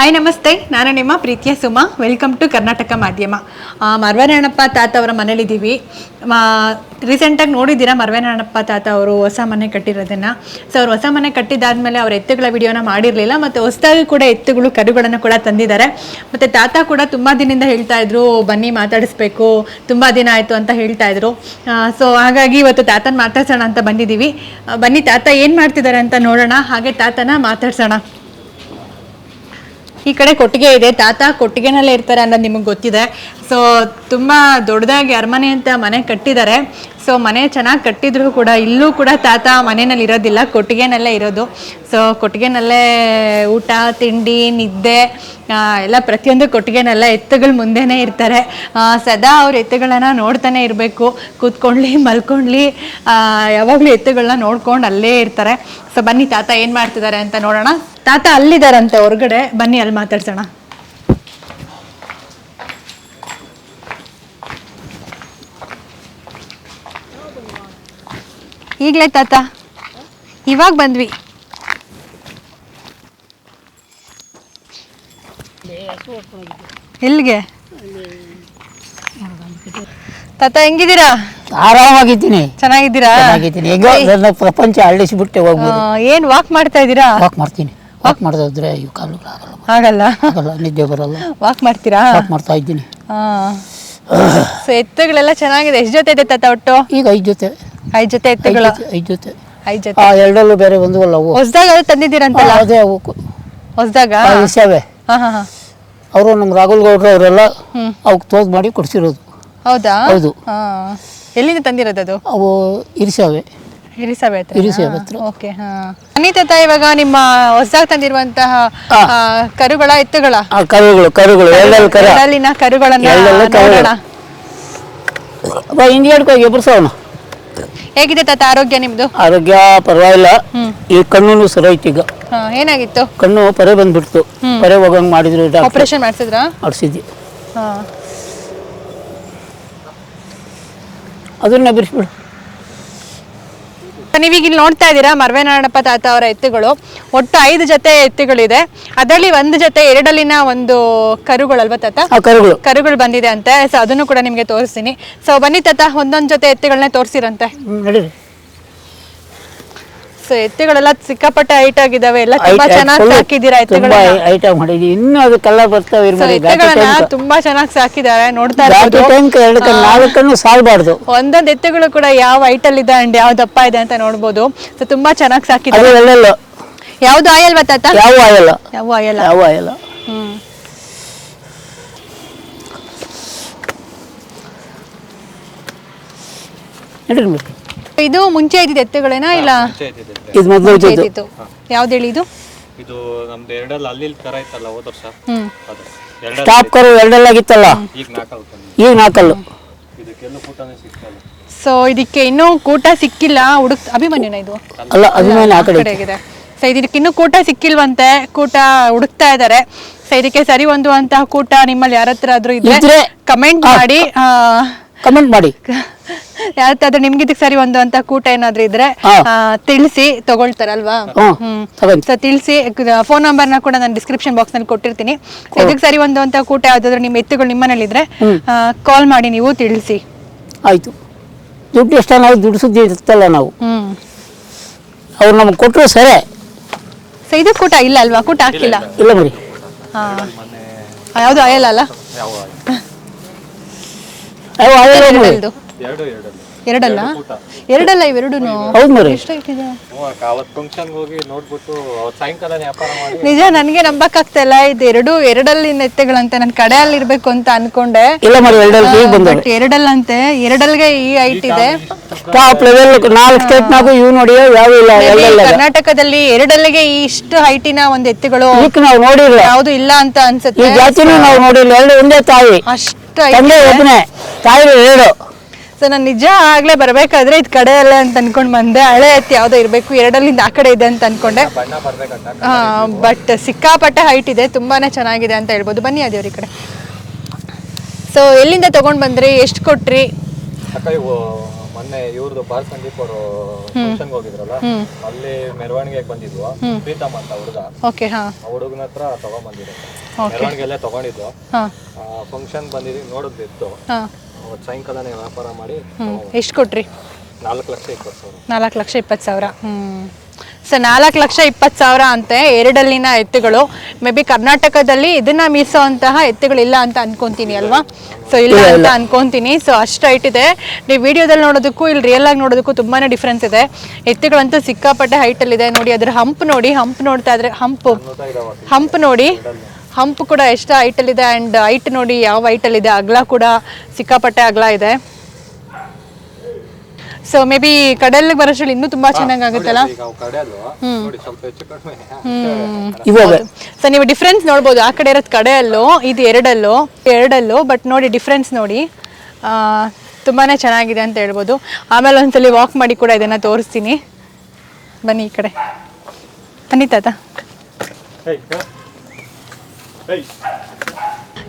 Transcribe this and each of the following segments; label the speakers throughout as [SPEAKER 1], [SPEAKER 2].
[SPEAKER 1] Hi ನಮಸ್ತೆ. ನಾನು ನಿಮ್ಮ ಪ್ರೀತಿಯ ಸುಮಾ. ವೆಲ್ಕಮ್ ಟು ಕರ್ನಾಟಕ ಮಾಧ್ಯಮ ಮರ್ವೆನಾಣಪ್ಪ ತಾತ ಅವರ ಮನೇಲಿದ್ದೀವಿ. ರೀಸೆಂಟಾಗಿ ನೋಡಿದ್ದೀರಾ ಮರ್ವೇನಪ್ಪ ತಾತ ಅವರು ಹೊಸ ಮನೆ ಕಟ್ಟಿರೋದನ್ನು? ಸೊ ಅವ್ರು ಹೊಸ ಮನೆ ಕಟ್ಟಿದಾದ್ಮೇಲೆ ಅವ್ರ ಎತ್ತುಗಳ ವಿಡಿಯೋನ ಮಾಡಿರಲಿಲ್ಲ, ಮತ್ತು ಹೊಸದಾಗಿ ಕೂಡ ಎತ್ತುಗಳು, ಕರುಗಳನ್ನು ಕೂಡ ತಂದಿದ್ದಾರೆ. ಮತ್ತು ತಾತ ಕೂಡ ತುಂಬ ದಿನದಿಂದ ಹೇಳ್ತಾ ಇದ್ರು, ಬನ್ನಿ ಮಾತಾಡಿಸ್ಬೇಕು, ತುಂಬ ದಿನ ಆಯಿತು ಅಂತ ಹೇಳ್ತಾ ಇದ್ರು. ಸೊ ಹಾಗಾಗಿ ಇವತ್ತು ತಾತನ ಮಾತಾಡ್ಸೋಣ ಅಂತ ಬಂದಿದ್ದೀವಿ. ಬನ್ನಿ ತಾತ, ಏನು ಮಾಡ್ತಿದ್ದಾರೆ ಅಂತ ನೋಡೋಣ. ಹಾಗೆ ತಾತನ ಮಾತಾಡ್ಸೋಣ. ಈ ಕಡೆ ಕೊಟ್ಟಿಗೆ ಇದೆ. ತಾತ ಕೊಟ್ಟಿಗೆನಲ್ಲೇ ಇರ್ತಾರೆ ಅನ್ನೋದು ನಿಮಗೆ ಗೊತ್ತಿದೆ. ಸೊ ತುಂಬ ದೊಡ್ಡದಾಗಿ ಅರಮನೆ ಅಂತ ಮನೆ ಕಟ್ಟಿದ್ದಾರೆ. ಸೊ ಮನೆ ಚೆನ್ನಾಗಿ ಕಟ್ಟಿದ್ರು ಕೂಡ ಇಲ್ಲೂ ಕೂಡ ತಾತ ಮನೆಯಲ್ಲಿ ಇರೋದಿಲ್ಲ, ಕೊಟ್ಟಿಗೆನಲ್ಲೇ ಇರೋದು. ಸೊ ಕೊಟ್ಟಿಗೆನಲ್ಲೇ ಊಟ, ತಿಂಡಿ, ನಿದ್ದೆ ಎಲ್ಲ ಪ್ರತಿಯೊಂದು ಕೊಟ್ಟಿಗೆನೆಲ್ಲ ಎತ್ತುಗಳ ಮುಂದೆನೇ ಇರ್ತಾರೆ. ಸದಾ ಅವ್ರ ಎತ್ತುಗಳನ್ನ ನೋಡ್ತಾನೆ ಇರಬೇಕು. ಕೂತ್ಕೊಳ್ಳಿ ಮಲ್ಕೊಂಡ್ಲಿ ಯಾವಾಗಲೂ ಎತ್ತುಗಳನ್ನ ನೋಡ್ಕೊಂಡು ಅಲ್ಲೇ ಇರ್ತಾರೆ. ಸೊ ಬನ್ನಿ ತಾತ ಏನು ಮಾಡ್ತಿದ್ದಾರೆ ಅಂತ ನೋಡೋಣ. ತಾತ ಅಲ್ಲಿದ್ದಾರಂತೆ ಹೊರಗಡೆ. ಬನ್ನಿ ಅಲ್ಲಿ ಮಾತಾಡ್ಸೋಣ. ಈಗಲೇ ತಾತ. ಇವಾಗ ಬಂದ್ವಿ. ಎಲ್ಲಿಗೆ? ತಾತ ಹೆಂಗಿದ್ದೀರಾ?
[SPEAKER 2] ಆರಾಮಾಗಿದ್ದೀನಿ.
[SPEAKER 1] ಚೆನ್ನಾಗಿದ್ದೀರಾ?
[SPEAKER 2] ಚೆನ್ನಾಗಿದ್ದೀನಿ. ಹೆಂಗೋ ನನ್ನ ಪ್ರಪಂಚ ಅಳ್ಳಿಸ್ಬಿಟ್ಟೆ ಹೋಗ್ಬೋದು.
[SPEAKER 1] ಆ, ಏನ್ ವಾಕ್ ಮಾಡ್ತಾ ಇದ್ದೀರಾ?
[SPEAKER 2] ವಾಕ್ ಮಾಡ್ತೀನಿ. ವಾಕ್ ಇವು ಕಾಲುಗಳು ಆಗಲ್ಲ.
[SPEAKER 1] ಆಗಲ್ಲ.
[SPEAKER 2] ಆಗಲ್ಲ ನಿದ್ದೆ ಬರಲ್ಲ.
[SPEAKER 1] ವಾಕ್ ಮಾಡ್ತೀರಾ?
[SPEAKER 2] ವಾಕ್ ಮಾಡ್ತಾ ಇದ್ದೀನಿ.
[SPEAKER 1] ಸೊ ಎತ್ತುಗಳೆಲ್ಲ ಚೆನ್ನಾಗಿದೆ. ಎಷ್ಟು ಜೊತೆ ಇದೆ ತಾತ ಒಟ್ಟು?
[SPEAKER 2] ಈಗ ಐದು ಜೊತೆ.
[SPEAKER 1] ಐದ್ ಜೊತೆ ಎತ್ತುಗಳು?
[SPEAKER 2] ಐದು ಜೊತೆ.
[SPEAKER 1] ಐದ್ ಜೊತೆ.
[SPEAKER 2] ಆ ಎರಡಲ್ಲೂ ಬೇರೆ ಬಂದವಲ್ಲ ಅವು
[SPEAKER 1] ಹೊಸ್ದಾಗ ಅದು ತಂದಿದ್ದೀರಂತಲ್ಲ
[SPEAKER 2] ಅದೇ ಅವು
[SPEAKER 1] ಹೊಸ್ದಾಗ?
[SPEAKER 2] ಇರ್ಸಾವೆ
[SPEAKER 1] ಹಾ
[SPEAKER 2] ಅವರು ನಮ್ಮ ರಾಹುಲ್ ಗೌಡ್ರು ಅವರೆಲ್ಲ. ಅವಕ್ಕೆ ತೋದ್ ಮಾಡಿ ಕೊಡಿಸಿರೋದು.
[SPEAKER 1] ಹೌದಾ?
[SPEAKER 2] ಹೌದು.
[SPEAKER 1] ಎಲ್ಲಿಂದ ತಂದಿರೋದು ಅದು?
[SPEAKER 2] ಅವು ಇರಿಸಾವೆ
[SPEAKER 1] ಇರಿಸಾವೆ ಹತ್ರ.
[SPEAKER 2] ಹಿರಿಸಭೆ ಹತ್ರ.
[SPEAKER 1] ಓಕೆ ಹಾ. ಅನಿತಾ ತಾಯಿ ಇವಾಗ ನಿಮ್ಮ ಹೊಸದಾಗಿ ತಂದಿರುವಂತಹ ಕರುಗಳ ಎತ್ತುಗಳ?
[SPEAKER 2] ಆ ಕರುಗಳು ಕರುಗಳು ಎರಡೆರಡು ಕರ.
[SPEAKER 1] ಕರುಗಳನ್ನ. ನೋಡೋಣ.
[SPEAKER 2] ಹಿಂಗೆ ಹಿಡ್ಕೊ ಎಬ್ರಸವನ.
[SPEAKER 1] ಹೇಗಿದೆ ತಾತ ಆರೋಗ್ಯ ನಿಮ್ದು?
[SPEAKER 2] ಆರೋಗ್ಯ ಪರವಾಗಿಲ್ಲ. ಈ ಕಣ್ಣು ಸರೈತಿ ಈಗ.
[SPEAKER 1] ಹಾ ಏನಾಗಿತ್ತು?
[SPEAKER 2] ಕಣ್ಣು ಪರೆ ಬಂದ್ಬಿಡ್ತು. ಪರೆ ಹೋಗಂಗ್ ಮಾಡಿದ್ರು ಡಾಕ್ಟರ್.
[SPEAKER 1] ಆಪರೇಷನ್ ಮಾಡಿಸಿದ್ರಾ?
[SPEAKER 2] ಆಡ್ಸಿದ್ವಿ
[SPEAKER 1] ಹಾ.
[SPEAKER 2] ಅದನ್ನ ಬಿಡಿಸ್ಬಿಡು.
[SPEAKER 1] ನೀವೀಗ ಇಲ್ಲಿ ನೋಡ್ತಾ ಇದ್ದೀರಾ ಮರ್ವೆನಾಡಪ್ಪ ತಾತ ಅವರ ಎತ್ತುಗಳು. ಒಟ್ಟು ಐದು ಜೊತೆ ಎತ್ತುಗಳಿದೆ. ಅದರಲ್ಲಿ ಒಂದು ಜೊತೆ ಎರಡಲ್ಲಿನ ಒಂದು ಕರುಗಳಲ್ವಾ ತಾತ?
[SPEAKER 2] ಕರುಗಳು.
[SPEAKER 1] ಕರುಗಳು ಬಂದಿದೆ ಅಂತೆ. ಸೊ ಅದನ್ನು ಕೂಡ ನಿಮಗೆ ತೋರಿಸ್ತೀನಿ. ಸೊ ಬನ್ನಿ ತಾತ ಒಂದೊಂದು ಜೊತೆ ಎತ್ತುಗಳನ್ನ ತೋರಿಸಿರಂತೆ. ಸೊ ಎತ್ತುಗಳೆಲ್ಲ ಸಿಕ್ಕಾಪಟ್ಟೆ ಹೈಟ್ ಆಗಿದಾವೆ ಎಲ್ಲ ತುಂಬಾ ಚೆನ್ನಾಗಿ
[SPEAKER 2] full
[SPEAKER 1] ಸಾಕಿದ್ದೀರಾ
[SPEAKER 2] ತುಂಬಾ
[SPEAKER 1] ಎತ್ತುಗಳನ್ನ?
[SPEAKER 2] ಐಟಮ್ ಅದು ಇನ್ನೂ ಅದಕ್ಕೆಲ್ಲ ಬರ್ತಾವೆ ಇರ್
[SPEAKER 1] ಸೊ
[SPEAKER 2] ಮಾಡಿ
[SPEAKER 1] ಎತ್ತುಗಳನ್ನ ತುಂಬಾ ಚೆನ್ನಾಗಿ ಸಾಕಿದ್ದಾರೆ. ನೋಡ್ತಾ
[SPEAKER 2] ಘಾಟಿ
[SPEAKER 1] ಇರ್ಬೋದು.
[SPEAKER 2] ಟ್ಯಾಂಕ್ ಎರಡು ಕಣ್ಣು ನಾಲ್ಕು ಕಣ್ಣು ಸಾಲ್ಬಾರ್ದು.
[SPEAKER 1] ಒಂದೊಂದು ಎತ್ತುಗಳು ಕೂಡ ಯಾವ ಹೈಟ್ ಅಲ್ಲಿ ಇದೆ ಅಂಡ್ ಯಾವ ದಪ್ಪ ಇದೆ ಅಂತ ನೋಡ್ಬೋದು. ಸೊ ತುಂಬಾ ಚೆನ್ನಾಗಿ
[SPEAKER 2] ಅದು
[SPEAKER 1] ಸಾಕಿದ್ದಾರೆ
[SPEAKER 2] ಎಲ್ಲೆಲ್ಲ
[SPEAKER 1] ಯಾವ್ದು ಆಯಲ್ವಾ ತಾತ?
[SPEAKER 2] ಯಾವ ಆಯಲ್ಲ?
[SPEAKER 1] ಯಾವ ಆಯಲ್ಲ?
[SPEAKER 2] ಯಾವ ಆಯಲ್ಲ?
[SPEAKER 1] ಹ್ಮ್.
[SPEAKER 2] ನಡೀರಿ.
[SPEAKER 1] ಇದು ಮುಂಚೆ ಇದ್ದಿದ್ದು ಎತ್ತುಗಳೇನಾ ಇಲ್ಲ?
[SPEAKER 2] ಇದು ಮೊದಲು
[SPEAKER 1] ಮುಂಚೆ
[SPEAKER 2] ಇದ್ದದ್ದು.
[SPEAKER 1] ಯಾವ್ದು ಹೇಳಿ ಇದು?
[SPEAKER 3] ಇದು ನಮ್ದು ಎರಡಲ್ಲ ಅಲ್ಲಿ ಕರ ಇತ್ತಲ್ಲ ಹೋದ ವರ್ಷ?
[SPEAKER 1] ಹ್ಮ್.
[SPEAKER 3] ಅದು. ಎರಡಲ್ಲಿ.
[SPEAKER 2] ಟಾಪ್ ಕರು ಎರಡೆಲ್ಲಾಗಿತ್ತಲ್ಲ?
[SPEAKER 3] ಈಗ ತಂದು
[SPEAKER 2] ಈಗ ನಾಲ್ಕಲ್ಲು
[SPEAKER 3] ಇದಕ್ಕೆಲ್ಲ ಕೂಟನೇ ಸಿಗ್ತಲ್ಲ
[SPEAKER 1] ಸೊ ಇದಕ್ಕೆ ಇನ್ನೂ ಕೂಟ ಸಿಕ್ಕಿಲ್ಲ. ಹುಡುಕ್ ಅಭಿಮನ್ಯುನ ಇದು?
[SPEAKER 2] ಅಲ್ಲ ಅಭಿಮಾನಿ ಆ ಕಡೆ
[SPEAKER 1] ಕಡೆ ಆಗಿದೆ ಸೊ ಇದಕ್ಕೆ ಇನ್ನೂ ಕೂಟ ಸಿಕ್ಕಿಲ್ವಂತೆ? ಕೂಟ ಹುಡುಕ್ತಾ ಇದ್ದಾರೆ ಸೊ ಇದಕ್ಕೆ ಸರಿ ಹೊಂದುವಂತಹ ಕೂಟ ನಿಮ್ಮಲ್ಲಿ ಯಾರತ್ರ ಆದ್ರೂ ಇದ್ರೆ
[SPEAKER 2] ಇದ್ರೆ
[SPEAKER 1] ಕಮೆಂಟ್ ಮಾಡಿ. ಆ,
[SPEAKER 2] ಕಮೆಂಟ್ ಮಾಡಿ.
[SPEAKER 1] ಯಾವತ್ತಾದ್ರೂ ನಿಮ್ಗೆ ಇದಕ್ಕೆ ಸರಿ ಒಂದು ಅಂತ ಕೂಟ ಏನಾದ್ರೂ ಇದ್ರೆ ಆ, ತಿಳಿಸಿ ತಗೊಳ್ತಾರಲ್ವಾ? ಸೊ ತಿಳಿಸಿ ಫೋನ್ ನಂಬರ್ನ ಕೂಡ ನಾನು ಡಿಸ್ಕ್ರಿಪ್ಷನ್ ಬಾಕ್ಸ್ನಲ್ಲಿ ಕೊಟ್ಟಿರ್ತೀನಿ. ಇದಕ್ಕೆ ಸರಿ ಒಂದು ಅಂತ ಕೂಟ ಯಾವ್ದಾದ್ರು ನಿಮ್ಮ ಎತ್ತುಗಳು ನಿಮ್ಮನೇಲಿದ್ರೆ ಕಾಲ್ ಮಾಡಿ ನೀವು ತಿಳಿಸಿ.
[SPEAKER 2] ಆಯ್ತು. ದುಡ್ಡು ಎಷ್ಟ ನಾವು ದುಡ್ಡು ಸುದ್ದಿ ಇರ್ತಲ್ಲ ನಾವು.
[SPEAKER 1] ಹ್ಮ್.
[SPEAKER 2] ಅವ್ರು ನಮ್ಗೆ ಕೊಟ್ಟರು ಸರಿ.
[SPEAKER 1] ಸೊ ಇದು ಕೂಟ ಇಲ್ಲ ಅಲ್ವಾ? ಕೂಟ ಹಾಕಿಲ್ಲ?
[SPEAKER 2] ಇಲ್ಲ
[SPEAKER 1] ಹಾ. ಯಾವ್ದು ಆಯಲ್ಲ ಅಲ್ಲ?
[SPEAKER 3] ಎರಡಲ್ಲಿ.
[SPEAKER 1] ಎರಡಲ್ಲ? ಎರಡಲ್ಲ ಇವೆರಡೂ
[SPEAKER 2] ಹೌದು ಮರಿ.
[SPEAKER 1] ನಿಜ ನನಗೆ ನಂಬಕ್ಕಾಗ್ತಾ ಇಲ್ಲ. ಇದು ಎರಡು ಎರಡಲ್ಲಿ ಎತ್ತೆಗಳಂತೆ ನಾನು ಕಡೆಯಲ್ಲಿ ಇರ್ಬೇಕು ಅಂತ ಅನ್ಕೊಂಡೆ.
[SPEAKER 2] ಇಲ್ಲ ಮರಿ ಎರಡಲ್ಲಿ ಈಗ ಬಂದವೆ
[SPEAKER 1] ಎರಡಲ್ಲಂತೆ. ಎರಡಲ್ಗೆ ಈ ಹೈಟ್ ಇದೆ.
[SPEAKER 2] ಟಾಪ್ ಲೆವೆಲ್ ನಾಲ್ಕು ಸ್ಟೇಟ್ನಾಗೂ ಇವು ನೋಡಿ ಯಾವ ಇಲ್ಲ
[SPEAKER 1] Maybe ಕರ್ನಾಟಕದಲ್ಲಿ ಎರಡಲ್ಲಿಗೆ ಈ ಇಷ್ಟು ಹೈಟಿನ ಒಂದು ಎತ್ತುಗಳು
[SPEAKER 2] ಈಗ ನಾವು ನೋಡಿಲ್ಲ.
[SPEAKER 1] ಯಾವ್ದು ಇಲ್ಲ ಅಂತ
[SPEAKER 2] ಈ
[SPEAKER 1] ಅನ್ಸುತ್ತೆ
[SPEAKER 2] ಜಾತಿನೂ ನಾವು ನೋಡಿಲ್ಲ. ಎರಡು ಒಂದೇ ತಾಯಿ.
[SPEAKER 1] ಅಷ್ಟು
[SPEAKER 2] ತಂದೆ ಒಬ್ಬನೇ. ತಾಯಿ ಎರಡು.
[SPEAKER 1] ಸೊ ನಾನು ನಿಜ ಆಗ್ಲೇ ಬರಬೇಕಾದ್ರೆ ಇದು ಕಡೆ ಅಲ್ಲ ಅಂತ ಅನ್ಕೊಂಡ್ ಬಂದೆ. ಹಳೆ ಎತ್ತು ಯಾವ್ದೋ ಇರಬೇಕು ಎರಡಲ್ಲಿಂದ ಆ ಕಡೆ ಇದೆ ಅಂತ ಅನ್ಕೊಂಡೆ. ಬಟ್ ಸಿಕ್ಕಾಪಟ್ಟೆ ಹೈಟ್ ಇದೆ ತುಂಬಾನೇ ಚೆನ್ನಾಗಿದೆ ಅಂತ ಹೇಳ್ಬೋದು. ಬನ್ನಿ ಅದೇವ್ರ ಈ ಕಡೆ. ಸೊ ಎಲ್ಲಿಂದ ತಗೊಂಡ್ ಬಂದ್ರಿ? ಎಷ್ಟು ಕೊಟ್ರಿ?
[SPEAKER 3] ಮೊನ್ನೆ ಇವ್ರದ್ದು ಸಂದೀಪ್ ಅವರು ಫಂಕ್ಷನ್ಗೆ ಹೋಗಿದ್ರಲ್ಲ? ಅಲ್ಲಿ ಮೆರವಣಿಗೆಗೆ ಬಂದಿದ್ವು. ಪ್ರೀತಮ್ ಅಂತ ಹುಡುಗ.
[SPEAKER 1] ಓಕೆ ಹಾ.
[SPEAKER 3] ಆ ಹುಡುಗನ ಹತ್ರ ತಗೊಂಬಂದಿದ್ರು ಮೆರವಣಿಗೆಲ್ಲೇ ತಗೊಂಡಿದ್ದು.
[SPEAKER 1] ಹಾ.
[SPEAKER 3] ಫಂಕ್ಷನ್ ಬಂದಿದ್ವಿ
[SPEAKER 1] ನೋಡುದಿತ್ತು
[SPEAKER 3] ಅವತ್ತು ಸಾಯಂಕಾಲನೇ ವ್ಯಾಪಾರ ಮಾಡಿ
[SPEAKER 1] ಎಷ್ಟು ಕೊಟ್ರಿ?
[SPEAKER 3] ನಾಲ್ಕು ಲಕ್ಷ ಇಪ್ಪತ್ತು ಸಾವಿರ.
[SPEAKER 1] ನಾಲ್ಕು ಲಕ್ಷ ಇಪ್ಪತ್ತು ಸಾವಿರ. ಹ್ಮ್. ಸೊ ನಾಲ್ಕು ಲಕ್ಷ ಇಪ್ಪತ್ತು ಸಾವಿರ ಅಂತೆ ಎರಡಲ್ಲಿನ ಎತ್ತುಗಳು. ಮೇ ಬಿ ಕರ್ನಾಟಕದಲ್ಲಿ ಇದನ್ನ ಮೀರಿಸೋಂತಹ ಎತ್ತುಗಳಿಲ್ಲ ಅಂತ ಅನ್ಕೊಂತೀನಿ ಅಲ್ವಾ? ಸೊ ಇಲ್ಲ ಅಂತ ಅನ್ಕೊಂತೀನಿ. ಸೊ ಅಷ್ಟು ಹೈಟ್ ಇದೆ. ನೀವು ವಿಡಿಯೋದಲ್ಲಿ ನೋಡೋದಕ್ಕೂ ಇಲ್ಲಿ ರಿಯಲ್ ಆಗಿ ನೋಡೋದಕ್ಕೂ ತುಂಬಾನೇ ಡಿಫ್ರೆನ್ಸ್ ಇದೆ. ಎತ್ತುಗಳಂತೂ ಸಿಕ್ಕಾಪಟ್ಟೆ ಹೈಟಲ್ಲಿ ಇದೆ ನೋಡಿ ಅದ್ರ ಹಂಪ್ ನೋಡಿ ಹಂಪ್ ನೋಡ್ತಾ ಇದ್ರೆ ಹಂಪ್ ಹಂಪ್ ನೋಡಿ. ಹಂಪ್ ಕೂಡ ಎಷ್ಟು ಹೈಟಲ್ಲಿದೆ ಆ್ಯಂಡ್ ಹೈಟ್ ನೋಡಿ ಯಾವ ಹೈಟಲ್ಲಿದೆ ಅಗಲ ಕೂಡ ಸಿಕ್ಕಾಪಟ್ಟೆ ಅಗಲ ಇದೆ. ಸೊ ಮೇ ಬಿ ಕಡಲಿಗೆ ಬರೋಷ್ಟ್ರಲ್ಲಿ ಇನ್ನೂ ತುಂಬಾ ಚೆನ್ನಾಗಾಗುತ್ತಲ್ಲ
[SPEAKER 3] ಆಗುತ್ತಲ್ಲ?
[SPEAKER 2] ಇವಾಗ
[SPEAKER 1] ಸೊ ನೀವು ಡಿಫ್ರೆನ್ಸ್ ನೋಡ್ಬೋದು. ಆ ಕಡೆ ಇರೋದು ಕಡೆಯಲ್ಲೋ ಇದು ಎರಡಲ್ಲೋ ಎರಡಲ್ಲೋ ಬಟ್ ನೋಡಿ ಡಿಫ್ರೆನ್ಸ್ ನೋಡಿ. ತುಂಬಾ ತುಂಬಾನೇ ಚೆನ್ನಾಗಿದೆ ಅಂತ ಹೇಳ್ಬೋದು. ಆಮೇಲೆ ಒಂದ್ಸಲಿ ವಾಕ್ ಮಾಡಿ ಕೂಡ ಇದನ್ನ ತೋರಿಸ್ತೀನಿ. ಬನ್ನಿ ಈ ಕಡೆ. ಬನ್ನಿ ತಾತ.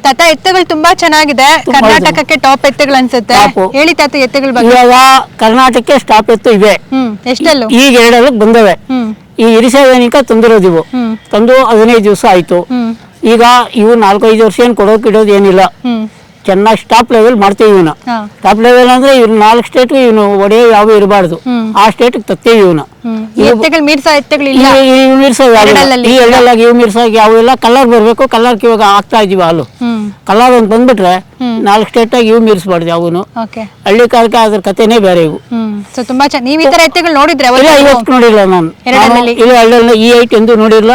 [SPEAKER 1] ತಾತ ಎತ್ತುಗಳು ತುಂಬಾ ಚೆನ್ನಾಗಿದೆ. ಕರ್ನಾಟಕಕ್ಕೆ ಟಾಪ್ ಎತ್ತುಗಳು ಅನ್ಸುತ್ತೆ. ಹೇಳಿ ತಾತ ಎತ್ತುಗಳ ಬಗ್ಗೆ.
[SPEAKER 2] ಇವಾಗ ಕರ್ನಾಟಕಕ್ಕೆ ಸ್ಟಾಪ್ ಎತ್ತು ಇವೆ
[SPEAKER 1] ಹ್ಮ್ ಎಷ್ಟಲ್ಲೂ?
[SPEAKER 2] ಈಗ ಎರಡಲ್ಲಿ ಬಂದವೆ.
[SPEAKER 1] ಹ್ಮ್.
[SPEAKER 2] ಈ ಇರಿಸೇವನಿಕ ತಂದಿರೋದು ಇವು.
[SPEAKER 1] ಹ್ಮ್.
[SPEAKER 2] ತಂದು ಹದಿನೈದು ದಿವಸ ಆಯ್ತು.
[SPEAKER 1] ಹ್ಮ್.
[SPEAKER 2] ಈಗ ಇವು ನಾಲ್ಕೈದು ವರ್ಷ ಏನು ಕೊಡೋಕೆ ಇಡೋದು ಏನಿಲ್ಲ.
[SPEAKER 1] ಹ್ಮ್.
[SPEAKER 2] ಚೆನ್ನಾಗಿ ಸ್ಟಾಪ್ ಲೆವೆಲ್ ಮಾಡ್ತೇವೆ ಇವನ್ನ
[SPEAKER 1] ಸ್ಟಾಪ್
[SPEAKER 2] ಟಾಪ್ ಲೆವೆಲ್ ಅಂದ್ರೆ ಇವ್ನು ನಾಲ್ಕು ಸ್ಟೇಟ್ ಇವನು ಒಡೆಯ ಯಾವ ಇರಬಾರ್ದು. ಆ ಸ್ಟೇಟ್ ತತ್ತೇವಿ ಇವನು. ಇವು ಮೀರ್ಸೋಕೆ ಯಾವ ಇಲ್ಲ. ಕಲರ್ ಬರಬೇಕು ಕಲರ್ ಇವಾಗ ಆಗ್ತಾ ಇದೀವಿ ಹಾಲು. ಕಲರ್ ಒಂದು ಬಂದ್ಬಿಟ್ರೆ ನಾಲ್ಕು ಸ್ಟೇಟ್ ಇವು ಮೀರಿಸ್ಬಾರ್ದು ಯಾವನು. ಹಳ್ಳಿ ಕಾಲಕ್ಕೆ ಅದ್ರ ಕಥೆನೇ ಬೇರೆ ಇವು.
[SPEAKER 1] ಸೊ ತುಂಬಾ ನೀವು ಈ ತರ ಎತ್ತುಗಳು ನೋಡಿದ್ರೆ
[SPEAKER 2] ಇಲ್ಲ ಇವತ್ತು ನೋಡಿಲ್ಲ ನಾನು.
[SPEAKER 1] ಎರಡಲ್ಲಲ್ಲಿ?
[SPEAKER 2] ನಾನು ಇಲ್ಲ ಈ ಐಟ್ ಎಂದು ನೋಡಿಲ್ಲ.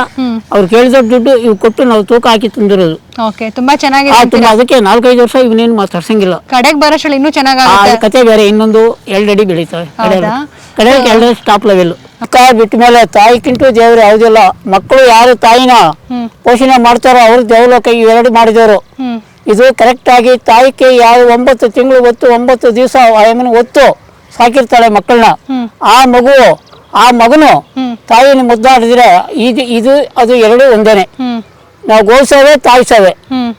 [SPEAKER 2] ಅವ್ರು ಕೇಳಿದ ದುಡ್ಡು ಇವು ಕೊಟ್ಟು ನಾವು ತೂಕ ಹಾಕಿ ತಂದಿರೋದು.
[SPEAKER 1] ಓಕೆ ತುಂಬಾ ಚೆನ್ನಾಗಿದೆ
[SPEAKER 2] ಆ ತುಂಬ ಅದಕ್ಕೆ ನಾಲ್ಕೈದು ವರ್ಷ ಇವನೇನು ಮಾತಾಡ್ಸಂಗಿಲ್ಲ.
[SPEAKER 1] ಕಡೆಗೆ ಬರೋಷ್ರಲ್ಲಿ ಇನ್ನೂ
[SPEAKER 2] ಆ
[SPEAKER 1] ಚೆನ್ನಾಗಾಗುತ್ತೆ
[SPEAKER 2] ಕತೆ ಬೇರೆ ಇನ್ನೊಂದು ಎರಡು ಅಡಿ ಬೆಳೀತವೆ.
[SPEAKER 1] ಹೌದಾ?
[SPEAKER 2] ಕಡೆ ಎರಡು ಸ್ಟಾಪ್ ಲೆವೆಲ್ ಅಕ್ಕ ಬಿಟ್ಟ ಮೇಲೆ ತಾಯಿಗಿಂತೂ ದೇವ್ರು ಯಾವುದಿಲ್ಲ. ಮಕ್ಕಳು ಯಾರು ತಾಯಿನ ಪೋಷಣೆ ಮಾಡ್ತಾರೋ ಅವ್ರು ದೇವಲೋಕ ಇವೆರಡು ಮಾಡಿದವರು.
[SPEAKER 1] ಹ್ಮ್.
[SPEAKER 2] ಇದು ಕರೆಕ್ಟಾಗಿ ತಾಯಿಗೆ ಯಾವ ಒಂಬತ್ತು ತಿಂಗಳು ಹೊತ್ತು ಒಂಬತ್ತು ದಿವಸ ಆಯಮ್ಮನ ಹೊತ್ತು ಸಾಕಿರ್ತಾಳೆ ಮಕ್ಕಳನ್ನ. ಆ ಮಗು ಆ ಮಗನು. ತಾಯಿನ ಮುದ್ದಾಡಿದ್ರೆ ಇದು ಇದು ಅದು ಎರಡು ಒಂದೇನೆ. ನಾವು ಗೋಸೇವೆ ತಾಯಿ
[SPEAKER 1] ಸೇವೆ.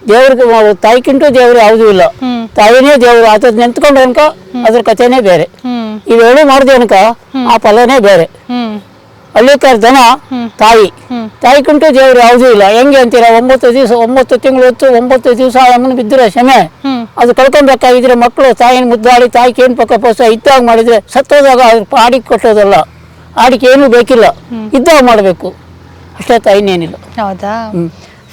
[SPEAKER 2] ದೇವ್ರಿಗೆ ತಾಯಿಗಿಂತೂ ದೇವ್ರು ಯಾವುದೂ ಇಲ್ಲ. ತಾಯಿನೇ ದೇವ್ರು ಅದ್ ನಿಂತ್ಕೊಂಡು ಅನ್ಕ ಅದ್ರ ಕಥೆನೇ ಬೇರೆ. ಇವೆರಡು ಮಾಡಿದೆ ಅನ್ಕ ಆ ಫಲನೇ ಬೇರೆ. ಹಳ್ಳಿಕಾರ್ ಜನ ತಾಯಿ.
[SPEAKER 1] ತಾಯಿ
[SPEAKER 2] ತಾಯಿಗಿಂತೂ ದೇವ್ರು ಯಾವುದೂ ಇಲ್ಲ. ಹೆಂಗೆ ಅಂತೀರಾ? ಒಂಬತ್ತು ದಿವಸ ಒಂಬತ್ತು ತಿಂಗಳು ಹೊತ್ತು ಒಂಬತ್ತು ದಿವಸ ಅಮ್ಮನ ಬಿದ್ದರೆ ಕ್ಷಮೆ ಅದು ಕಳ್ಕೊಬೇಕಾಗಿದ್ರೆ ಮಕ್ಕಳು ತಾಯಿನ ಮುದ್ದಾಡಿ ತಾಯಿ ಏನು ಪಕ್ಕ ಪೋಸ ಇದ್ದಾಗ ಮಾಡಿದ್ರೆ ಸತ್ತೋದಾಗ ಅದ್ರ ಆಡಿಗೆ ಕೊಟ್ಟೋದಲ್ಲ. ಆಡಿಗೆ ಏನೂ ಬೇಕಿಲ್ಲ. ಇದ್ದಾಗ ಮಾಡಬೇಕು. ಅಷ್ಟೇ ತಾಯಿನೇನಿಲ್ಲ.
[SPEAKER 1] ಹೌದಾ?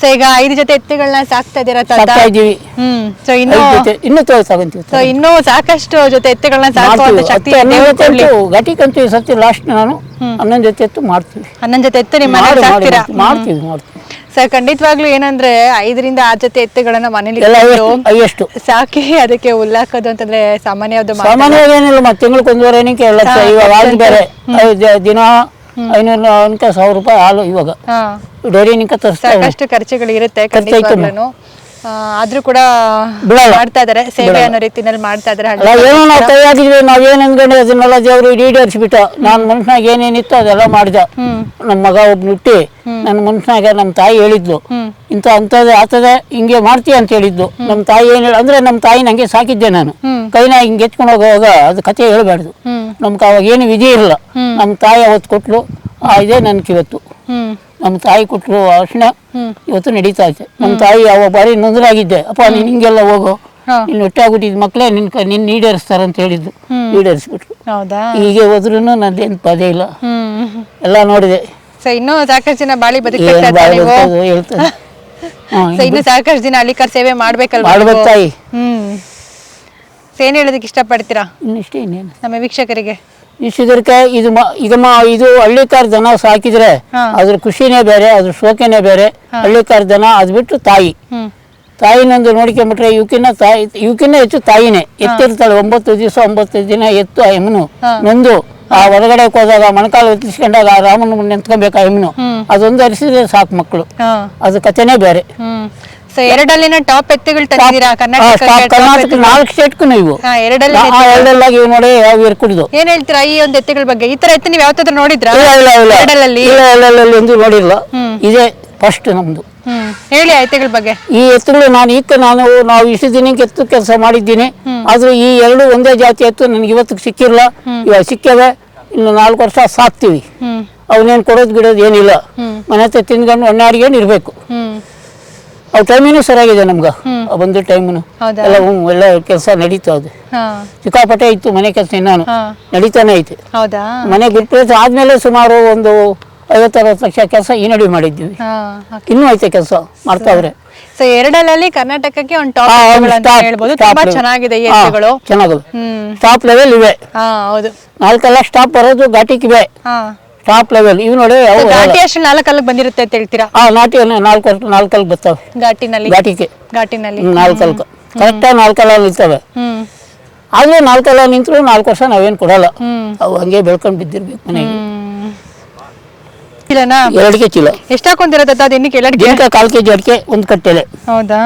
[SPEAKER 1] ಸೊ ಈಗ ಐದು ಜೊತೆ ಎತ್ತುಗಳನ್ನ ಸಾಕ್ತಾ ಇದ್ದೀರಾ ತಾತ?
[SPEAKER 2] ಸಾಕ್ತಾ ಇದ್ದೀವಿ.
[SPEAKER 1] ಹ್ಮ್. ಸೊ ಇನ್ನು
[SPEAKER 2] ಐದ್ ಜೊತೆ ಇನ್ನೂ ತಗೊಂತೀವಿ
[SPEAKER 1] ಸೊ ಇನ್ನೂ ಸಾಕಷ್ಟು ಜೊತೆ ಎತ್ತುಗಳನ್ನ ಸಾಕುವಂತ ಶಕ್ತಿ ದೇವ್ರು ಕೊಡ್ಲಿ
[SPEAKER 2] ಈ ಲಾಸ್ಟ್ ನಾನು ಹನ್ನೊಂದು ಜೊತೆ ಎತ್ತು ಮಾಡ್ತೀವಿ.
[SPEAKER 1] ಹನ್ನೊಂದು ಜೊತೆ ಎತ್ತು ನಿಮ್ಮ ಮನೇಲಿ
[SPEAKER 2] ಮಾಡಿ
[SPEAKER 1] ಸಾಕ್ತೀರಾ?
[SPEAKER 2] ಮಾಡ್ತೀವಿ ಮಾಡ್ತೀವಿ
[SPEAKER 1] ಸರ್ ಖಂಡಿತವಾಗ್ಲೂ ಏನಂದ್ರೆ ಐದರಿಂದ ಆರು ಜೊತೆ ಎತ್ತುಗಳನ್ನ ಮನೇಲಿ
[SPEAKER 2] ಎಲ್ಲ
[SPEAKER 1] ಸಾಕಿ ಅದಕ್ಕೆ ಹುಲ್ಲಾಕೋದು ಅಂತಂದ್ರೆ ಸಾಮಾನ್ಯವಾದ ಮಾತು.
[SPEAKER 2] ಸಾಮಾನ್ಯವಾಗಿ ಏನಿಲ್ಲ ಮತ್ತೆ ತಿಂಗಳಿಗೆ ಒಂದೂವರೆ ಏನಕ್ಕೆ ಎರಡು ಲಕ್ಷ ಇವಾಗ ಬೇರೆ. ದಿನ ಐನೂರು ಅವನಕ ಸಾವಿರ ರೂಪಾಯಿ ಹಾಲು ಇವಾಗ.
[SPEAKER 1] ಹಾ.
[SPEAKER 2] ಡೈರಿ ನಿಂಕ ತರಿಸ್ತಾರೆ
[SPEAKER 1] ಸಾಕಷ್ಟು ಖರ್ಚುಗಳು ಇರುತ್ತೆ
[SPEAKER 2] ಖರ್ಚಾಯ್ತು
[SPEAKER 1] ಖಂಡಿತವಾಗ್ಲೂ ಆ, ಆದ್ರೂ ಕೂಡ. ಮಾಡ್ತಾ ಇದಾರೆ. ಸೇವೆ ಅನ್ನೋ ರೀತಿಯಲ್ಲಿ ಮಾಡ್ತಾ ಇದಾರೆ.
[SPEAKER 2] ಏನೋ ನಾವು ಕೈಯಾಗಿದ್ವಿ ನಾವು ಏನು ಅನ್ಕೊಂಡು ಅದನ್ನೆಲ್ಲ ದೇವರು ಈಡೇರಿಸ್ಬಿಟ್ಟ ನಾನು ಮನ್ಸಿನಾಗ ಏನೇನಿತ್ತು ಅದೆಲ್ಲ ಮಾಡಿದ. ನಮ್ಮ ಮಗ ಒಬ್ಬ ಹುಟ್ಟಿ ನನ್ನ ಮನ್ಸಿನಾಗ ನಮ್ಮ ತಾಯಿ ಹೇಳಿದ್ಲು. ಇಂಥ ಅಂಥದ್ದು ಆತದೆ ಹಿಂಗೆ ಮಾಡ್ತೀಯ ಅಂತ ಹೇಳಿದ್ದು ನಮ್ಮ ತಾಯಿ ಏನು ಹೇಳ ಅಂದ್ರೆ ನಮ್ಮ ತಾಯಿ ನಂಗೆ ಸಾಕಿದ್ದೆ ನಾನು. ಕೈನ ಹಿಂಗೆ ಎತ್ಕೊಂಡು ಹೋಗುವಾಗ ಅದು ಕತೆ ಹೇಳಬಾರ್ದು. ನಮ್ಗೆ ಅವಾಗ ಏನು ವಿಧಿ ಇರಲ್ಲ ನಮ್ಮ ತಾಯಿ ಅವತ್ತು ಕೊಟ್ಲು ಆ ಇದೇ ನನ್ಗೆ ಇವತ್ತು ನಮ್ಮ ತಾಯಿ ಕೊಟ್ಟರು ಅರ್ಶಿನ ಇವತ್ತು ನಡೀತಾ ಇದೆ. ನಮ್ಮ ತಾಯಿ ಯಾವ ಬಾರಿ ನೊಂದರಾಗಿದ್ದೆ ಅಪ್ಪ ನೀನು ಹಿಂಗೆಲ್ಲ ಹೋಗು. ನೀನು ಹೊಟ್ಟಾಗ್ಬಿಟ್ಟಿದ್ದು ಮಕ್ಕಳೇ ನಿನ್ ನಿನ್ನ ಈಡೇರಿಸ್ತಾರಂತ ಹೇಳಿದ್ದು ಈಡೇರಿಸ್ಬಿಟ್ರು.
[SPEAKER 1] ಹೌದಾ?
[SPEAKER 2] ಹೀಗೆ ಹೋದ್ರೂ ನಂದೇನು ಪದೇ ಇಲ್ಲ. ಎಲ್ಲ ನೋಡಿದೆ.
[SPEAKER 1] ಸೊ ಇನ್ನೂ ಸಾಕಷ್ಟು ಜನ ಬಾಳಿ
[SPEAKER 2] ಏನು
[SPEAKER 1] ಬದುಕ್ಬೇಕಾ
[SPEAKER 2] ಬಾಯಿ
[SPEAKER 1] ನೀವು.
[SPEAKER 2] ಬರ್ತದೋ ಹೇಳ್ತದೆ ಹಾಂ
[SPEAKER 1] ಸೊ ಇನ್ನು ಸಾಕಷ್ಟು ದಿನ ಹಳ್ಳಿಕರ್ ಸೇವೆ ಮಾಡ್ಬೇಕಲ್ಲ
[SPEAKER 2] ಮಾಡ್ಬೇಕು? ತಾಯಿ.
[SPEAKER 1] ಏನ್ ಹೇಳೋದಕ್ಕೆ ಇಷ್ಟಪಡ್ತೀರಾ?
[SPEAKER 2] ಇನ್ನಿಷ್ಟೇ
[SPEAKER 1] ನಮ್ಮ ವೀಕ್ಷಕರಿಗೆ.
[SPEAKER 2] ಇಷ್ಟಿದ್ರಕ್ಕೆ ಇದು ಮ ಇದು ಮ ಇದು ಹಳ್ಳಿಕಾರ್ ದನ ಸಾಕಿದ್ರೆ. ಅದ್ರ ಖುಷಿನೇ ಬೇರೆ ಅದ್ರ ಶೋಕೆನೇ ಬೇರೆ. ಹಳ್ಳಿಕಾರ್ ದನ ಅದ್ ಬಿಟ್ಟು ತಾಯಿ.
[SPEAKER 1] ಹ್ಮ್.
[SPEAKER 2] ತಾಯಿನೊಂದು ನೋಡ್ಕೊಂಬಿಟ್ರೆ ಇವಕ್ಕಿನ್ನ ತಾಯಿ ಇವಕ್ಕಿನ್ನ ಹೆಚ್ಚು ತಾಯಿನೇ. ಎತ್ತಿರ್ತಾಳೆ ಒಂಬತ್ತು ದಿವಸ ಒಂಬತ್ತು ದಿನ ಎತ್ತು ಆ ಹೆಮ್ಮನು ನೊಂದು ಆ ಹೊರಗಡೆ ಹೋದಾಗ ಮೊಣಕಾಲು ಎತ್ತಿಸ್ಕೊಂಡಾಗ ಆ ರಾಮನ ಮುಂದೆ ನಿಂತ್ಕೊಬೇಕು ಆ ಹೆಮ್ಮನು ಅದೊಂದು ಅರಿಸಿದ್ರೆ ಸಾಕು ಮಕ್ಕಳು.
[SPEAKER 1] ಹಾ.
[SPEAKER 2] ಅದು ಕಥೆನೇ ಬೇರೆ.
[SPEAKER 1] ಹ್ಮ್. ಸೊ ಎರಡಲ್ಲಿನ ಟಾಪ್ ಎತ್ತುಗಳು ತಂದಿದ್ದೀರಾ? ಕರ್ನಾಟಕ
[SPEAKER 2] ನಾಲ್ಕು ಸ್ಟೇಟ್ಗೂ ನೀವು. ಎರಡಲ್ಲಾಗಿ ನೋಡಿ ಯಾವ ಇರ್ ಕುಡಿದು.
[SPEAKER 1] ಏನ್ ಹೇಳ್ತೀರಾ ಈ ಒಂದು ಎತ್ತುಗಳ ಬಗ್ಗೆ? ಈ ತರ ಎತ್ತು ನೀವು ಯಾವತ್ತಾದ್ರೂ ನೋಡಿದ್ರಾ?
[SPEAKER 2] ಇಲ್ಲ ಇಲ್ಲ ಇಲ್ಲ.
[SPEAKER 1] ಎರಡಲ್ಲಿ
[SPEAKER 2] ಇಲ್ಲ ಇಲ್ಲ ಇಲ್ಲ ಎಂದು ನೋಡಿಲ್ಲ. ಇದೇ ಫಸ್ಟ್ ನಮ್ದು.
[SPEAKER 1] ಹೇಳಿ ಎತ್ತುಗಳ ಬಗ್ಗೆ.
[SPEAKER 2] ಈ ಎತ್ತುಗಳು ನಾನು ಈಗ ನಾನು ನಾವು ಇಷ್ಟು ದಿನಕ್ಕೆ ಎತ್ತು ಕೆಲಸ ಮಾಡಿದ್ದೀನಿ. ಆದ್ರೆ ಈ ಎರಡು ಒಂದೇ ಜಾತಿ ಎತ್ತು ನನಗೆ ಇವತ್ತಿಗೆ ಸಿಕ್ಕಿಲ್ಲ. ಇವಾಗ ಸಿಕ್ಕವೆ ಇನ್ನು ನಾಲ್ಕು ವರ್ಷ ಸಾಕ್ತೀವಿ. ಅವನೇನ್ ಕೊಡೋದು ಬಿಡೋದು ಏನಿಲ್ಲ. ಮನೆ ಹತ್ರ ತಿಂದ್ಕೊಂಡು ಒಣ್ಣಾಡಿಗೇನು ಇರಬೇಕು. ಅವು ಟೈಮಿನೂ ಸರಿಯಾಗಿದೆ ನಮ್ಗೆ. ಒಂದು ಬಂದ ಟೈಮಿನು? ಎಲ್ಲ ಹ್ಞೂ ಎಲ್ಲ ಕೆಲಸ ನಡೀತಾ ಅದು.
[SPEAKER 1] ಹಾ.
[SPEAKER 2] ಸಿಕ್ಕಾಪಟ್ಟೆ ಇತ್ತು ಮನೆ ಕೆಲಸ ನಾನು ನಡೀತಾನೆ ಐತೆ.
[SPEAKER 1] ಹೌದಾ?
[SPEAKER 2] ಮನೆ ಬಿಟ್ಟು ಆದ್ಮೇಲೆ ಸುಮಾರು ಒಂದು ಐವತ್ತರವತ್ತು ಲಕ್ಷ ಕೆಲಸ ಈ ನಡುವೆ
[SPEAKER 1] ಮಾಡಿದ್ವಿ
[SPEAKER 2] ಇನ್ನೂ ಐತೆ ಕೆಲಸ ಮಾಡ್ತಾವ್ರೆ
[SPEAKER 1] ಸೊ ಎರಡಲ್ಲಿ ಕರ್ನಾಟಕಕ್ಕೆ ಒಂದು ಟಾಪ್ ಅಂತ ಹೇಳ್ಬೋದು. ತುಂಬಾ ಚೆನ್ನಾಗಿದೆ
[SPEAKER 2] ಚೆನ್ನಾಗಿದೆ
[SPEAKER 1] ಎತ್ತುಗಳು.
[SPEAKER 2] ಚೆನ್ನಾಗವೆ ಟಾಪ್ ಲೆವೆಲ್ ಇವೆ.
[SPEAKER 1] ಹಾ ಹೌದು.
[SPEAKER 2] ನಾಲ್ಕೆಲ್ಲ ಸ್ಟಾಪ್ ಬರೋದು ಘಾಟಿಕ್
[SPEAKER 1] ಹಾ.
[SPEAKER 2] ಟಾಪ್ ಲೆವೆಲ್ ಇವು ನೋಡಿ ಅವು
[SPEAKER 1] ಘಾಟಿ ಅಷ್ಟು ನಾಲ್ಕಲ್ಲಿಗೆ ಬಂದಿರುತ್ತೆ ಅಂತ ಹೇಳ್ತೀರಾ?
[SPEAKER 2] ಆ ನಾಟಿ ನಾಲ್ಕು ನಾಲ್ಕಲ್ಲಿ ಬರ್ತಾವೆ.
[SPEAKER 1] ಘಾಟಿನಲ್ಲಿ?
[SPEAKER 2] ಘಾಟಿಗೆ.
[SPEAKER 1] ಘಾಟಿನಲ್ಲಿ.
[SPEAKER 2] ನಾಲ್ಕಲ್ಕ ಕರೆಕ್ಟಾಗಿ ನಾಲ್ಕಲ್ಲ ನಿಲ್ತವೆ ನಾಲ್ಕು ನಾಲ್ಕಲ್ಲ ನಿಂತರು ನಾಲ್ಕು ವರ್ಷ ನಾವೇನು ಕೊಡಲ್ಲ. ಅವು ಹಂಗೆ ಬೆಳ್ಕೊಂಡು ಬಿದ್ದಿರ್ಬೇಕು ಮನೆಗೆ. ಎರಡಿಗೆ ಚೀಲ
[SPEAKER 1] ಎಷ್ಟು ಹಾಕೊಂತಿರತ್ತ ಅದು ಇನ್ನಕ್ಕೆ ಎರಡ್ಗೆ
[SPEAKER 2] ಕಾಲು ಕೆ ಜಿ ಅಡಿಕೆ ಒಂದು ಕಟ್ಟೆಲೆ.
[SPEAKER 1] ಹೌದಾ?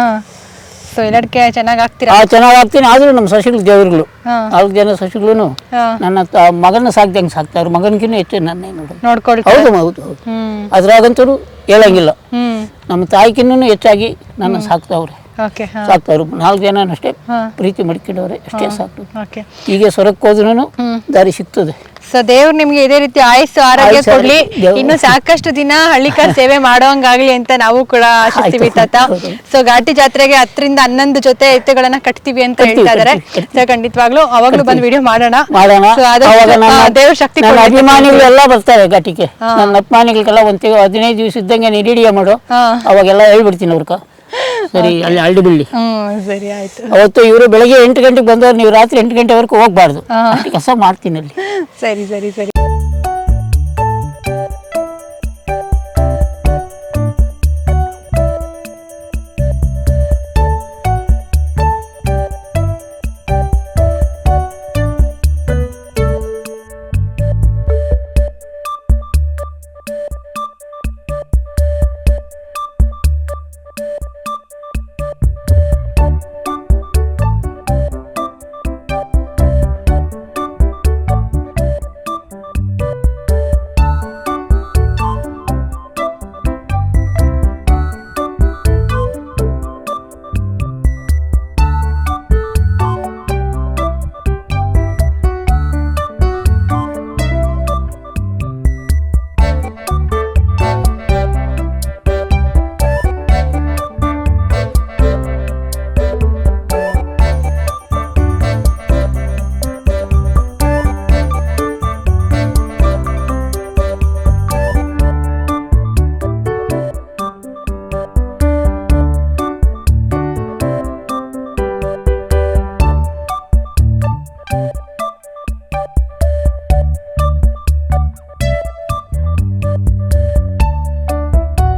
[SPEAKER 1] ಸೊ ಎರಡ್ಕೆ ಚೆನ್ನಾಗಿ
[SPEAKER 2] ಆ ಚೆನ್ನಾಗಿ ಆಗ್ತೀನಿ ಆದ್ರೂ ನಮ್ಮ ಸಸಿಗಳು ದೇವರುಗಳು. ನಾಲ್ಕು ಜನ ಸಸಿಗಳು ನನ್ನ ತ- ಮಗನ ಸಾಕ್ದಂಗೆ ಸಾಕ್ತಾರೆ ಮಗನಿಗಿನ್ನೂ ಹೆಚ್ಚು ನನ್ನ ನೋಡು.
[SPEAKER 1] ನೋಡ್ಕೊಳ್ತೀರಾ
[SPEAKER 2] ಹೌದು ಹೌದು ಹೌದು.
[SPEAKER 1] ಹ್ಮ್.
[SPEAKER 2] ಅದ್ರಾಗಂತೂ ಹೇಳಂಗಿಲ್ಲ.
[SPEAKER 1] ಹ್ಮ್.
[SPEAKER 2] ನಮ್ಮ ತಾಯಿಗಿನ್ನೂ ಹೆಚ್ಚಾಗಿ ನನ್ನ ಸಾಕ್ತಾವ್ರೆ.
[SPEAKER 1] ಓಕೆ ಹಾ.
[SPEAKER 2] ಸಾಕ್ತಾವ್ರು ನಾಲ್ಕು ಜನ ಅಷ್ಟೇ
[SPEAKER 1] ಹಾ.
[SPEAKER 2] ಪ್ರೀತಿ ಮಡ್ಕೊಂಡವ್ರೆ. ಅಷ್ಟೇ ಸಾಕು.
[SPEAKER 1] ಓಕೆ.
[SPEAKER 2] ಹೀಗೆ ಸೊರಕ್ಕೆ ಹೋದ್ರೂ ದಾರಿ ಸಿಗ್ತದೆ.
[SPEAKER 1] ಸೊ ದೇವ್ರು ನಿಮ್ಗೆ ಇದೇ ರೀತಿ ಆಯಸ್ಸು ಆರೋಗ್ಯ ಕೊಡ್ಲಿ.
[SPEAKER 2] ದೇವ್ರು.
[SPEAKER 1] ಇನ್ನು ಸಾಕಷ್ಟು ದಿನ ಹಳ್ಳಿಕರ್ ಸೇವೆ ಮಾಡೋಂಗಾಗ್ಲಿ ಅಂತ ನಾವು ಕೂಡ ಆಶಿಸ್ತೀವಿ
[SPEAKER 2] ಆಯ್ತು.
[SPEAKER 1] ತಾತ
[SPEAKER 2] ಹೌದು.
[SPEAKER 1] ಸೊ ಘಾಟಿ ಜಾತ್ರೆಗೆ ಹತ್ತರಿಂದ ಹನ್ನೊಂದು ಜೊತೆ ಎತ್ತುಗಳನ್ನ ಕಟ್ತೀವಿ ಅಂತ
[SPEAKER 2] ಕಟ್ತೀವಿ,
[SPEAKER 1] ಹೇಳ್ತಾ ಇದಾರೆ.
[SPEAKER 2] ಕಟ್ತೀವಿ,
[SPEAKER 1] ಸೊ ಖಂಡಿತವಾಗ್ಲೂ ಅವಾಗ್ಲೂ ಬಂದ್ ವಿಡಿಯೋ ಮಾಡೋಣ.
[SPEAKER 2] ಮಾಡೋಣ.
[SPEAKER 1] So, ಆದಷ್ಟು,
[SPEAKER 2] ಅವಾಗ ನನ್ನ
[SPEAKER 1] ಆ, ದೇವ್ರ ಶಕ್ತಿ
[SPEAKER 2] ನನ್ನ
[SPEAKER 1] ಕೊಡ್ಲಿ ಅಂತ
[SPEAKER 2] ಅಭಿಮಾನಿಗಳು ಎಲ್ಲ ಬರ್ತಾರೆ ಘಾಟಿಗೆ. ನನ್ನ ಅಭಿಮಾನಿಗಳಿಗೆಲ್ಲ ಒಂದು ಹದಿನೈದು ದಿವಸ ಇದ್ದಂಗೆ ನಿರೀಡಿಯ ಮಾಡು.
[SPEAKER 1] ಹಾ.
[SPEAKER 2] ಅವಾಗೆಲ್ಲ ಹೇಳ್ಬಿಡ್ತೀನಿ ಅವ್ರಕ. ಸರಿ ಅಲ್ಲಿ ಹಳ್ಳಿ ಬಿಳ್ಳಿ
[SPEAKER 1] ಹ್ಮ್ ಸರಿ ಆಯ್ತು.
[SPEAKER 2] ಅವತ್ತು ಇವರು ಬೆಳಗ್ಗೆ ಎಂಟು ಗಂಟೆಗೆ ಬಂದವ್ರು ನೀವು ರಾತ್ರಿ ಎಂಟು ಗಂಟೆವರೆಗೂ ಹೋಗ್ಬಾರ್ದು. ಕೆಲಸ ಮಾಡ್ತೀನಿ ಅಲ್ಲಿ.
[SPEAKER 1] ಸರಿ ಸರಿ ಸರಿ.